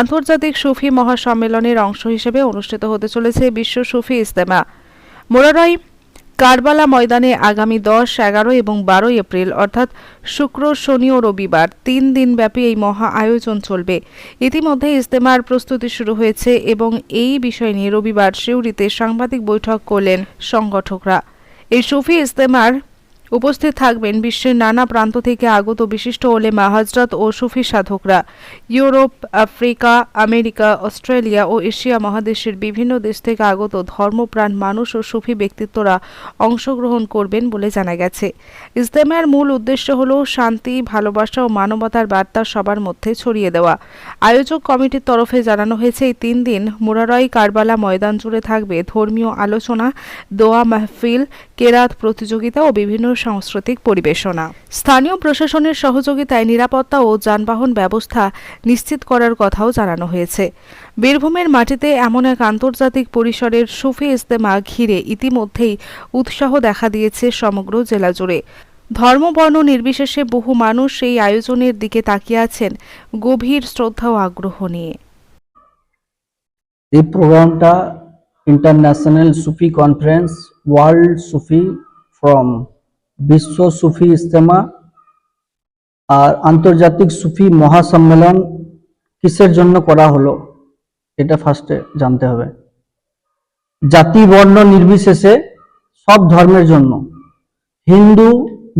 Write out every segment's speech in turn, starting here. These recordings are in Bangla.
আন্তর্জাতিক সুফি মহাসম্মেলনের অংশ হিসেবে অনুষ্ঠিত হতে চলেছে বিশ্ব সুফি ইস্তেমা মোরারই কারবালা ময়দানে আগামী দশ, এগারো এবং বারোই এপ্রিল, অর্থাৎ শুক্র, শনি ও রবিবার তিন দিনব্যাপী এই মহা আয়োজন চলবে। ইতিমধ্যে ইস্তেমার প্রস্তুতি শুরু হয়েছে এবং এই বিষয় নিয়ে রবিবার সিউড়িতে সাংবাদিক বৈঠক করলেন সংগঠকরা। এই সুফি ইস্তেমার উপস্থিত থাকবেন বিশ্বের নানা প্রান্ত থেকে আগত বিশিষ্ট ওলেমা হজরত ও সুফি সাধকরা। ইউরোপ, আফ্রিকা, আমেরিকা, অস্ট্রেলিয়া ও এশিয়া মহাদেশের বিভিন্ন দেশ থেকে আগত ধর্মপ্রাণ মানুষ ও সুফি ব্যক্তিত্বরা অংশগ্রহণ করবেন বলে জানা গেছে। ইজতেমার মূল উদ্দেশ্য হল শান্তি, ভালোবাসা ও মানবতার বার্তা সবার মধ্যে ছড়িয়ে দেওয়া। আয়োজক কমিটির তরফে জানানো হয়েছে, এই তিন দিন মুরারই কারবালা ময়দান জুড়ে থাকবে ধর্মীয় আলোচনা, দোয়া মাহফিল, কেরাত প্রতিযোগিতা ও বিভিন্ন সাংস্কৃতিক পরিবেশনা। স্থানীয় প্রশাসনের সহযোগিতায় নিরাপত্তা ও যানবাহন ব্যবস্থা নিশ্চিত করার কথাও জানানো হয়েছে। বীরভূমের মাটিতে এমন এক আন্তর্জাতিক পরিসরের সুফি ইস্তেমা ঘিরে ইতিমধ্যেই উৎসাহ দেখা দিয়েছে সমগ্র জেলা জুড়ে। ধর্মবর্ণ নির্বিশেষে বহু মানুষ এই আয়োজনের দিকে তাকিয়ে আছেন গভীর শ্রদ্ধা ও আগ্রহ নিয়ে। এই প্রোগ্রামটা international Sufi conference world Sufi from বিশ্ব সুফি ইস্তেমা আর আন্তর্জাতিক সুফি মহাসম্মেলন কিসের জন্য করা হলো, এটা ফার্স্টে জানতে হবে। জাতি, বর্ণ নির্বিশেষে সব ধর্মের জন্য। হিন্দু,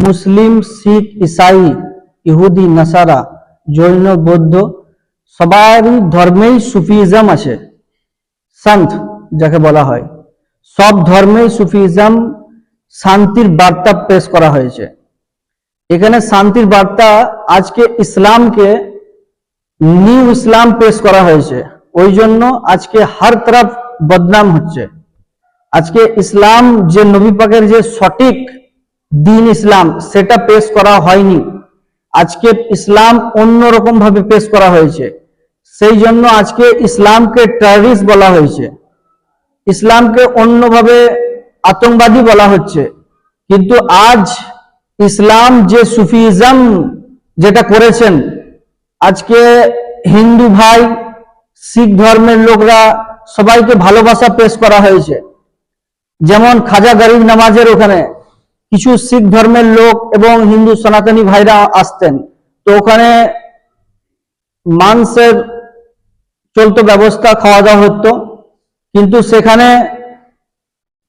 মুসলিম, শিখ, ইসাই, ইহুদি, নাসারা, জৈন, বৌদ্ধ, সবারই ধর্মেই সুফিজম আছে। সন্ত যাকে বলা হয়। সব ধর্মেই সুফিজম শান্তির বার্তা পেশ করা হয়েছে। এখানে শান্তির বার্তা আজকে ইসলামকে নিউ ইসলাম পেশ করা হয়েছে। ওই জন্য আজকে হর তরফ বদনাম হচ্ছে। আজকে ইসলাম যে নবী পাকের যে সঠিক দিন ইসলাম, সেটা পেশ করা হয়নি। আজকে ইসলাম অন্যরকম ভাবে পেশ করা হয়েছে। সেই জন্য আজকে ইসলামকে টেররিস্ট বলা হয়েছে। ইসলামকে অন্যভাবে আতঙ্কবাদী বলা হচ্ছে। কিন্তু আজ ইসলাম যে সুফিজম যেটা করেছেন, আজকে হিন্দু ভাই, শিখ ধর্মের লোকরা সবাইকে ভালোবাসা পেশ করা হয়েছে। যেমন খাজা গরিব নামাজের ওখানে কিছু শিখ ধর্মের লোক এবং হিন্দু সনাতনী ভাইরা আসতেন। তো ওখানে মাংসের চলতো ব্যবস্থা খাওয়া দাওয়া হতো। কিন্তু সেখানে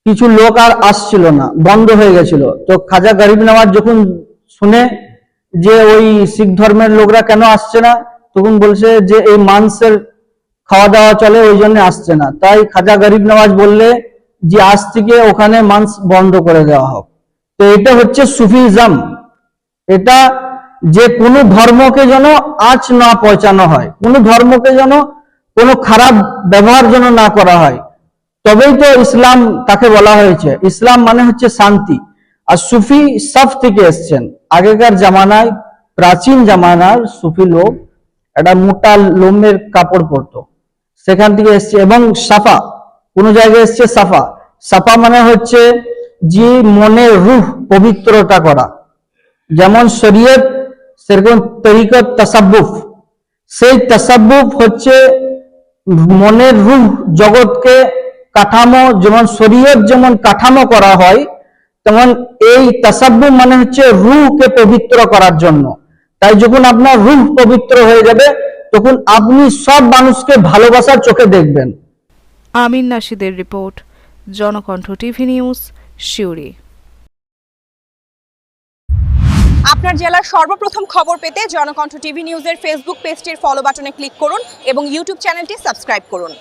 কিছু লোক আর আসছিল না, বন্ধ হয়ে গেছিল। তো খাজা গরিব নামাজ যখন শুনে যে ওই শিখ ধর্মের লোকরা কেন আসছে না, তখন বলছে যে এই মাংসের খাওয়া দাওয়া চলে, ওই জন্য আসছে না। তাই খাজা গরিব নওয়াজ বললে যে আজ থেকে ওখানে মাংস বন্ধ করে দেওয়া হোক। তো এটা হচ্ছে সুফিজম। এটা যে কোনো ধর্মকে যেন আঁচ না পৌঁছানো হয়, কোনো ধর্মকে যেন কোনো খারাপ ব্যবহার যেন না করা হয় তবেই তো ইসলাম তাকে বলা হয়েছে। ইসলাম মানে হচ্ছে শান্তি। আর সুফি সব থেকে এসছেন। আগেকার জামানায়, প্রাচীন জামানার সুফি লোক একটা মোটা লোমের কাপড় পরতো। সেখান থেকে এসছে এবং সাফা, কোন জায়গায় এসছে সাফা। সাফা মানে হচ্ছে যে মনের রূহ, পবিত্রতা করা। যেমন শরীয়ত, সেরকম তরিকত তাসাব্বুফ। সেই তাসাব্বুফ হচ্ছে মনের রূহ জগৎকে কাঠামো যেমন শরীয়ত যেমন কাঠামো করা হয় তেমন এই তাসাব্বু মানে হচ্ছে রুহকে পবিত্র করার জন্য। তাই যখন আপনার রুহ পবিত্র হয়ে যাবে তখন আপনি সব মানুষকে ভালোবাসার চোখে দেখবেন। Amin নাশিদের report Janakantha TV news Suri. আপনার জেলার সর্বপ্রথম খবর পেতে জনকণ্ঠ টিভি নিউজের ফেসবুক পেজটির ফলো বাটনে ক্লিক করুন এবং ইউটিউব চ্যানেলটি সাবস্ক্রাইব করুন।